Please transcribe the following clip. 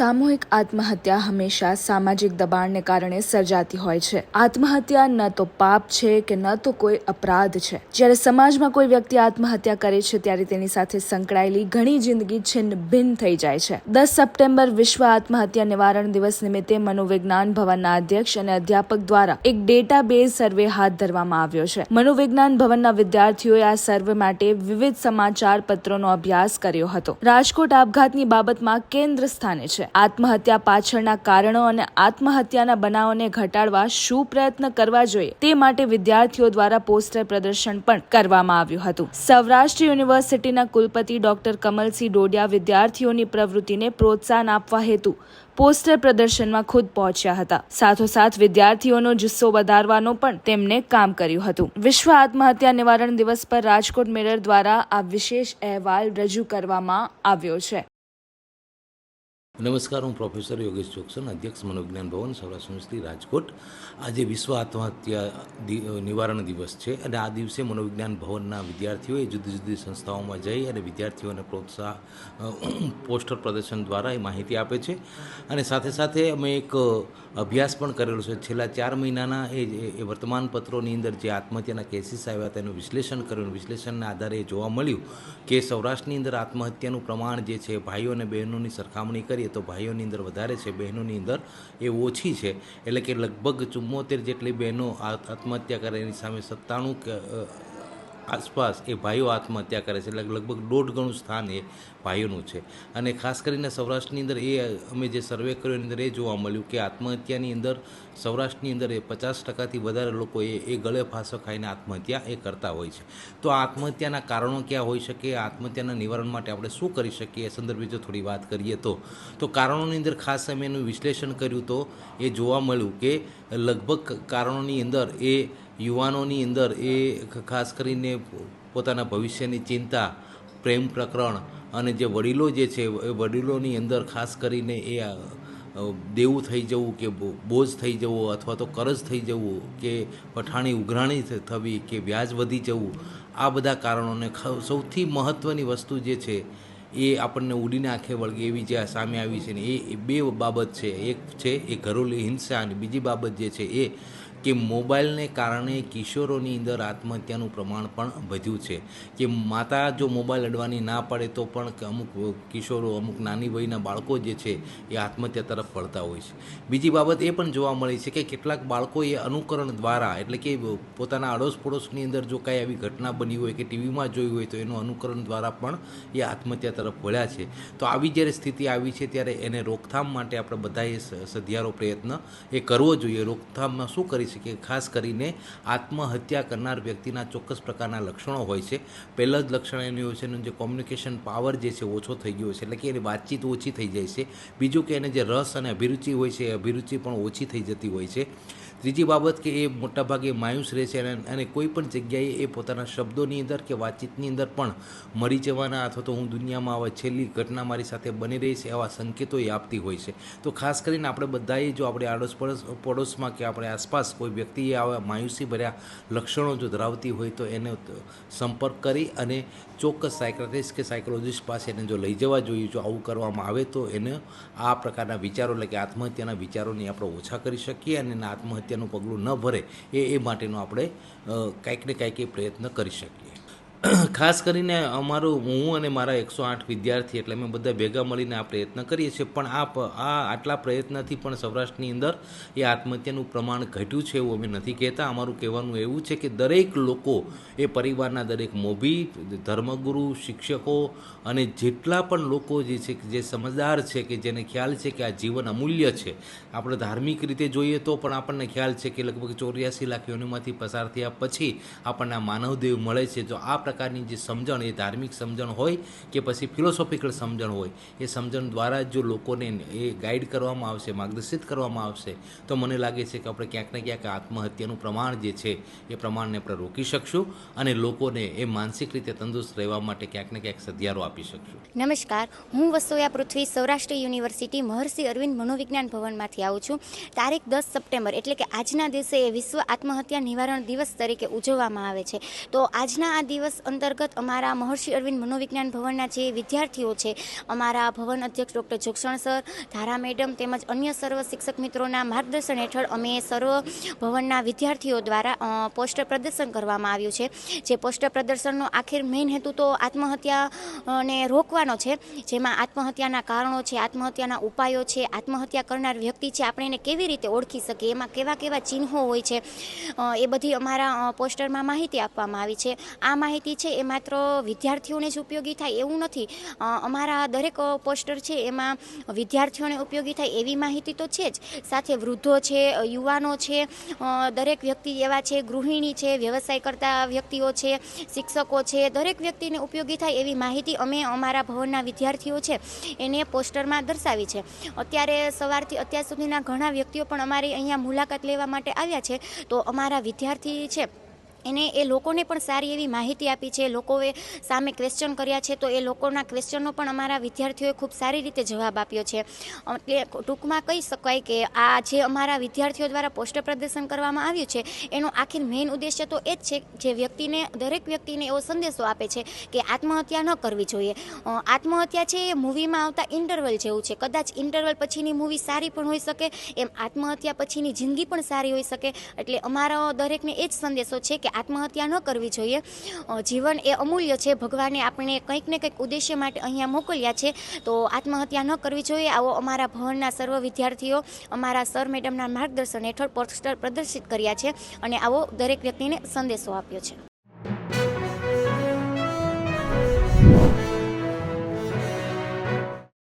સામૂહિક આત્મહત્યા હંમેશા સામાજિક દબાણને કારણે સર્જાતી હોય છે. આત્મહત્યા ન તો પાપ છે કે ન તો કોઈ અપરાધ છે. જ્યારે સમાજમાં કોઈ વ્યક્તિ આત્મહત્યા કરે છે, ત્યારે તેની સાથે સંકળાયેલી ઘણી જિંદગી છિન્ન ભિન્ન થઈ જાય છે. દસ સપ્ટેમ્બર વિશ્વ આત્મહત્યા નિવારણ દિવસ નિમિત્તે મનોવિજ્ઞાન ભવનના અધ્યક્ષ અને અધ્યાપક દ્વારા એક ડેટા બેઝ સર્વે હાથ ધરવામાં આવ્યો છે. મનોવિજ્ઞાન ભવનના વિદ્યાર્થીઓએ આ સર્વે માટે વિવિધ સમાચાર પત્રોનો અભ્યાસ કર્યો હતો. રાજકોટ આપઘાતની બાબતમાં કેન્દ્ર સ્થાને છે. આત્મહત્યા પાછળના કારણો અને આત્મહત્યાના બનાવોને ઘટાડવા શું પ્રયત્ન કરવા જોઈએ તે માટે વિદ્યાર્થીઓ દ્વારા પોસ્ટર પ્રદર્શન પણ કરવામાં આવ્યું હતું. સૌરાષ્ટ્ર યુનિવર્સિટીના કુલપતિ ડોક્ટર કમલસિંહ ડોડિયા વિદ્યાર્થીઓની પ્રવૃત્તિને પ્રોત્સાહન આપવા હેતુ પોસ્ટર પ્રદર્શનમાં ખુદ પહોંચ્યા હતા. સાથોસાથ વિદ્યાર્થીઓનો જુસ્સો વધારવાનો પણ તેમને કામ કર્યું હતું. વિશ્વ આત્મહત્યા નિવારણ દિવસ પર રાજકોટ મિરર દ્વારા આ વિશેષ અહેવાલ રજૂ કરવામાં આવ્યો છે. નમસ્કાર, હું પ્રોફેસર યોગેશ ચોકસન, અધ્યક્ષ મનોવિજ્ઞાન ભવન, સૌરાષ્ટ્ર યુનિવર્સિટી, રાજકોટ. આજે વિશ્વ આત્મહત્યા નિવારણ દિવસ છે અને આ દિવસે મનોવિજ્ઞાન ભવનના વિદ્યાર્થીઓએ જુદી જુદી સંસ્થાઓમાં જઈ અને વિદ્યાર્થીઓને પ્રોત્સાહ પોસ્ટર પ્રદર્શન દ્વારા એ માહિતી આપે છે. અને સાથે સાથે અમે એક અભ્યાસ પણ કરેલો છે. છેલ્લા ચાર મહિનાના એ એ વર્તમાનપત્રોની અંદર જે આત્મહત્યાના કેસીસ આવ્યા તેનું વિશ્લેષણ કર્યું વિશ્લેષણના આધારે જોવા મળ્યું કે સૌરાષ્ટ્રની અંદર આત્મહત્યાનું પ્રમાણ જે છે, ભાઈઓ અને બહેનોની સરખામણી કરીએ તો ભાઈઓની અંદર વધારે છે, બહેનોની અંદર એ ઓછી છે. એટલે કે લગભગ ચુમ્મોતેર જેટલી બહેનો આત્મહત્યા કરે, એની સામે સત્તાણું આસપાસ એ ભાઈઓ આત્મહત્યા કરે છે. એટલે લગભગ દોઢ ગણું સ્થાન એ ભાઈઓનું છે. અને ખાસ કરીને સૌરાષ્ટ્રની અંદર એ અમે જે સર્વે કર્યો એની અંદર એ જોવા મળ્યું કે આત્મહત્યાની અંદર સૌરાષ્ટ્રની અંદર એ પચાસ ટકાથી વધારે લોકો એ એ ગળે ફાંસો ખાઈને આત્મહત્યા એ કરતા હોય છે. તો આત્મહત્યાના કારણો ક્યાં હોઈ શકે? આત્મહત્યાના નિવારણ માટે આપણે શું કરી શકીએ? એ સંદર્ભે જો થોડી વાત કરીએ તો. તો કારણોની અંદર ખાસ અમે એનું વિશ્લેષણ કર્યું તો એ જોવા મળ્યું કે લગભગ કારણોની અંદર એ યુવાનોની અંદર એ ખાસ કરીને પોતાના ભવિષ્યની ચિંતા, પ્રેમ પ્રકરણ અને જે વડીલો જે છે, એ વડીલોની અંદર ખાસ કરીને એ દેવું થઈ જવું કે બોજ થઈ જવો અથવા તો કરજ થઈ જવું કે પઠાણી ઉઘરાણી થવી કે વ્યાજ વધી જવું, આ બધા કારણોને સૌથી મહત્ત્વની વસ્તુ જે છે, એ આપણને ઉડીને આંખે વળગે એવી જે સામે આવી છે ને એ બે બાબત છે. એક છે એ ઘરોલી હિંસા અને બીજી બાબત જે છે એ કે મોબાઈલને કારણે કિશોરોની અંદર આત્મહત્યાનું પ્રમાણ પણ વધ્યું છે. કે માતા જો મોબાઈલ અડવાની ના પડે તો પણ અમુક કિશોરો, અમુક નાની વયના બાળકો જે છે એ આત્મહત્યા તરફ વળતા હોય છે. બીજી બાબત એ પણ જોવા મળી છે કે કેટલાક બાળકો એ અનુકરણ દ્વારા એટલે કે પોતાના અડોશ પડોશની અંદર જો કાંઈ આવી ઘટના બની હોય કે ટીવીમાં જોઈ હોય તો એનું અનુકરણ દ્વારા પણ એ આત્મહત્યા તરફ વળ્યા છે. તો આવી જ્યારે સ્થિતિ આવી છે ત્યારે એને રોકથામ માટે આપણે બધાએ સધિયારો પ્રયત્ન એ કરવો જોઈએ. રોકથામમાં શું કરી શકીએ ખાસ કરીને આત્મહત્યા કરનાર વ્યક્તિના ચોક્કસ પ્રકારના લક્ષણો હોય છે. પહેલાં જ લક્ષણ એનું હોય છે એનું જે કોમ્યુનિકેશન પાવર જે છે ઓછો થઈ ગયો છે. એટલે કે એની વાતચીત ઓછી થઈ જાય છે. બીજું કે એને જે રસ અને અભિરુચિ હોય છે એ અભિરુચિ પણ ઓછી થઈ જતી હોય છે. ત્રીજી બાબત કે એ મોટાભાગે માયુસ રહે છે અને કોઈ પણ જગ્યાએ એ પોતાના શબ્દોની અંદર કે વાતચીતની અંદર પણ મરી જવાના અથવા તો હું દુનિયામાં આવા છેલ્લી ઘટના મારી સાથે બની રહી છે એવા સંકેતો એ આપતી હોય છે. તો ખાસ કરીને આપણે બધાએ જો આપણે આડોશ પડોશ પડોશમાં કે આપણે આસપાસ કોઈ વ્યક્તિએ આવા માયુસી ભર્યા લક્ષણો જો ધરાવતી હોય તો એને સંપર્ક કરી અને ચોક્કસ સાયક્રેટિસ્ટ કે સાયકોલોજિસ્ટ પાસે એને જો લઈ જવા જોઈએ, જો આવું કરવામાં આવે તો એને આ પ્રકારના વિચારો એટલે કે આત્મહત્યાના વિચારોને આપણે ઓછા કરી શકીએ અને એના આત્મહત્યાનું પગલું ન ભરે, એ એ માટેનો આપણે કાંઈક ને કાંઈક એ પ્રયત્ન કરી શકીએ. ખાસ કરીને અમારું હું અને મારા એકસો આઠ વિદ્યાર્થી એટલે અમે બધા ભેગા મળીને આ પ્રયત્ન કરીએ છીએ. પણ આ આ આટલા પ્રયત્નથી પણ સૌરાષ્ટ્રની અંદર એ આત્મહત્યાનું પ્રમાણ ઘટ્યું છે એવું અમે નથી કહેતા. અમારું કહેવાનું એવું છે કે દરેક લોકો એ પરિવારના દરેક મોભી, ધર્મગુરુ, શિક્ષકો અને જેટલા પણ લોકો જે છે, જે સમજદાર છે કે જેને ખ્યાલ છે કે આ જીવન અમૂલ્ય છે. આપણે ધાર્મિક રીતે જોઈએ તો પણ આપણને ખ્યાલ છે કે લગભગ ચોર્યાસી લાખ યોનીમાંથી પસાર થયા પછી આપણને આ માનવદેવ મળે છે. જો આ પ્રકારની જે સમજણ, એ ધાર્મિક સમજણ હોય કે પછી ફિલોસોફિકલ સમજણ હોય, એ સમજણ દ્વારા જો લોકોને એ ગાઈડ કરવામાં આવશે, માર્ગદર્શિત કરવામાં આવશે, તો મને લાગે છે કે આપણે ક્યાંક ને ક્યાંક આત્મહત્યાનું પ્રમાણ જે છે, એ પ્રમાણને આપણે રોકી શકશું અને લોકોને એ માનસિક રીતે તંદુરસ્ત રહેવા માટે ક્યાંક ને ક્યાંક સધિયારો આપી શકશું. નમસ્કાર. હું વસોયા પૃથ્વી, સૌરાષ્ટ્ર યુનિવર્સિટી, મહર્ષિ અરવિંદ મનોવિજ્ઞાન ભવનમાંથી આવું છું. તારીખ દસ સપ્ટેમ્બર, એટલે કે આજના દિવસે એ વિશ્વ આત્મહત્યા નિવારણ દિવસ તરીકે ઉજવવામાં આવે છે. તો આજના આ દિવસે અંતર્ગત અમારા મહર્ષિ અરવિંદ મનોવિજ્ઞાન ભવનના જે વિદ્યાર્થીઓ છે, અમારા ભવન અધ્યક્ષ ડૉક્ટર જોક્ષણ સર, ધારા મેડમ તેમજ અન્ય સર્વ શિક્ષક મિત્રોના માર્ગદર્શન હેઠળ અમે સર્વ ભવનના વિદ્યાર્થીઓ દ્વારા પોસ્ટર પ્રદર્શન કરવામાં આવ્યું છે. જે પોસ્ટર પ્રદર્શનનો આખિર મેઇન હેતુ તો આત્મહત્યાને રોકવાનો છે. જેમાં આત્મહત્યાના કારણો છે, આત્મહત્યાના ઉપાયો છે, આત્મહત્યા કરનાર વ્યક્તિ છે, આપણે એને કેવી રીતે ઓળખી શકીએ, એમાં કેવા કેવા ચિહ્નો હોય છે એ બધી અમારા પોસ્ટરમાં માહિતી આપવામાં આવી છે. આ માહિતી છે એ માત્ર વિદ્યાર્થીઓને જ ઉપયોગી થાય એવું નથી. અમારા દરેક પોસ્ટર છે એમાં વિદ્યાર્થીઓને ઉપયોગી થાય એવી માહિતી તો છે જ. સાથે વૃદ્ધો છે, યુવાનો છે દરેક વ્યક્તિ એવા છે, ગૃહિણી છે, વ્યવસાય કરતા વ્યક્તિઓ છે, શિક્ષકો છે, દરેક વ્યક્તિને ઉપયોગી થાય એવી માહિતી અમે અમારા ભવનના વિદ્યાર્થીઓ છે એને પોસ્ટરમાં દર્શાવી છે. અત્યારે સવારથી અત્યાર સુધીના ઘણા વ્યક્તિઓ પણ અમારી અહીંયા મુલાકાત લેવા માટે આવ્યા છે. તો અમારા વિદ્યાર્થી છે એને એ લોકોને પણ સારી એવી માહિતી આપી છે. લોકોએ સામે ક્વેશ્ચન કર્યા છે તો એ લોકોના ક્વેશ્ચનો પણ અમારા વિદ્યાર્થીઓએ ખૂબ સારી રીતે જવાબ આપ્યો છે. એટલે ટૂંકમાં કહી શકાય કે આ જે અમારા વિદ્યાર્થીઓ દ્વારા પોસ્ટર પ્રદર્શન કરવામાં આવ્યું છે, એનો આખી મેઇન ઉદ્દેશ્ય તો એ જ છે જે વ્યક્તિને, દરેક વ્યક્તિને એવો સંદેશો આપે છે કે આત્મહત્યા ન કરવી જોઈએ. આત્મહત્યા છે એ મૂવીમાં આવતા ઇન્ટરવલ જેવું છે. કદાચ ઇન્ટરવલ પછીની મૂવી સારી પણ હોઈ શકે, એમ આત્મહત્યા પછીની જિંદગી પણ સારી હોઈ શકે. એટલે અમારો દરેકને એ જ સંદેશો છે કે આત્મહત્યા ન કરવી જોઈએ. જીવન એ અમૂલ્ય છે. ભગવાને આપણે કંઈક ને કંઈક ઉદ્દેશ્ય માટે અહીંયા મોકલ્યા છે. તો આત્મહત્યા ન કરવી જોઈએ. આવો અમારા ભવનના સર્વ વિદ્યાર્થીઓ અમારા સર મેડમના માર્ગદર્શન હેઠળ પોસ્ટર પ્રદર્શિત કર્યા છે અને આવો દરેક વ્યક્તિને સંદેશો આપ્યો છે.